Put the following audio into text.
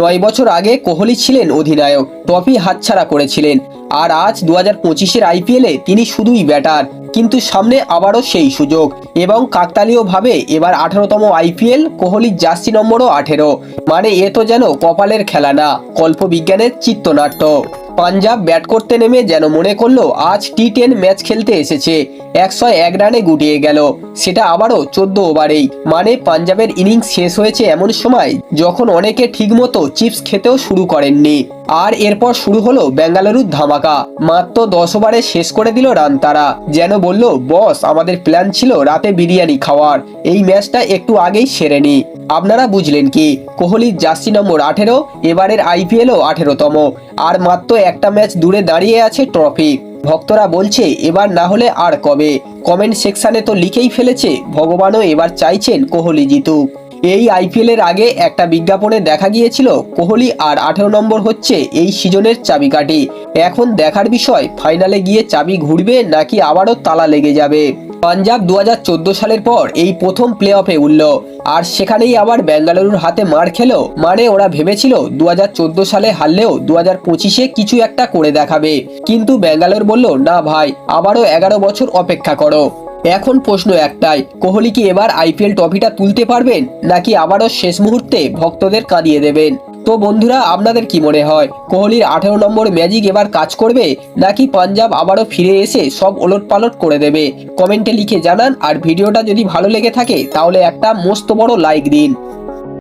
নয় বছর আগে কোহলি ছিলেন অধিনায়ক, ট্রফি হাতছাড়া করেছিলেন। আর আজ দু হাজার পঁচিশের আইপিএলে তিনি শুধুই ব্যাটার, কিন্তু সামনে আবারও সেই সুযোগ। এবং কাকতালীয়ভাবে এবার আঠারোতম আইপিএল কোহলির জার্সি নম্বরও আঠেরো। মানে এ তো যেন কপালের খেলা না। কল্পবিজ্ঞানের চিত্রনাট্য পাঞ্জাব ব্যাট করতে নেমে যেন মনে করল আজ টি টেন ম্যাচ খেলতে এসেছে। একশো এক রানে গুটিয়ে গেল। সেটা আবারও চোদ্দ ওভারেই। মানে পাঞ্জাবের ইনিংস শেষ হয়েছে এমন সময় যখন অনেকে ঠিকমতো চিপস খেতেও শুরু করেননি। আর এরপর শুরু হলো বেঙ্গালুরুর ধামাকা। মাত্র দশ ওভারে শেষ করে দিল রান তারা। যেন বলল, বস, আমাদের প্ল্যান ছিল রাতে বিরিয়ানি খাওয়ার। এই ম্যাচটা একটু আগেই সেরে নি। আপনারা বুঝলেন কি? কোহলির জার্সি নম্বর আঠেরো, এবারের আইপিএলও আঠেরোতম। আর মাত্র একটা ম্যাচ দূরে দাঁড়িয়ে আছে ট্রফি। ভক্তরা বলছে, এবার না হলে আর কবে? কমেন্ট সেকশানে তো লিখেই ফেলেছে, ভগবানও এবার চাইছেন কোহলি জিতুক। এই আইপিএলের আগে একটা বিজ্ঞাপনে দেখা গিয়েছিল, কোহলি আর আঠেরো নম্বর হচ্ছে এই সিজনের চাবিকাঠি। এখন দেখার বিষয়, ফাইনালে গিয়ে চাবি ঘুরবে নাকি আবারও তালা লেগে যাবে? পাঞ্জাব দু হাজার চোদ্দ সালের পর এই প্রথম প্লে অফে উঠল। আর সেখানেই আবার বেঙ্গালুরুর হাতে মার খেলো। মানে ওরা ভেবেছিল দু হাজার চোদ্দ সালে হারলেও দু হাজার পঁচিশে কিছু একটা করে দেখাবে। কিন্তু ব্যাঙ্গালোর বলল, না ভাই, আবারও এগারো বছর অপেক্ষা করো। এখন প্রশ্ন একটাই, কোহলি কি এবার আইপিএল ট্রফিটা তুলতে পারবেন, নাকি আবারও শেষ মুহূর্তে ভক্তদের কাঁদিয়ে দেবেন? তো বন্ধুরা, আপনাদের কি মনে হয়, কোহলির আঠেরো নম্বর ম্যাজিক এবার কাজ করবে, নাকি পাঞ্জাব আবারও ফিরে এসে সব ওলট পালট করে দেবে? কমেন্টে লিখে জানান, আর ভিডিওটা যদি ভালো লেগে থাকে, তাহলে একটা মস্ত বড় লাইক দিন।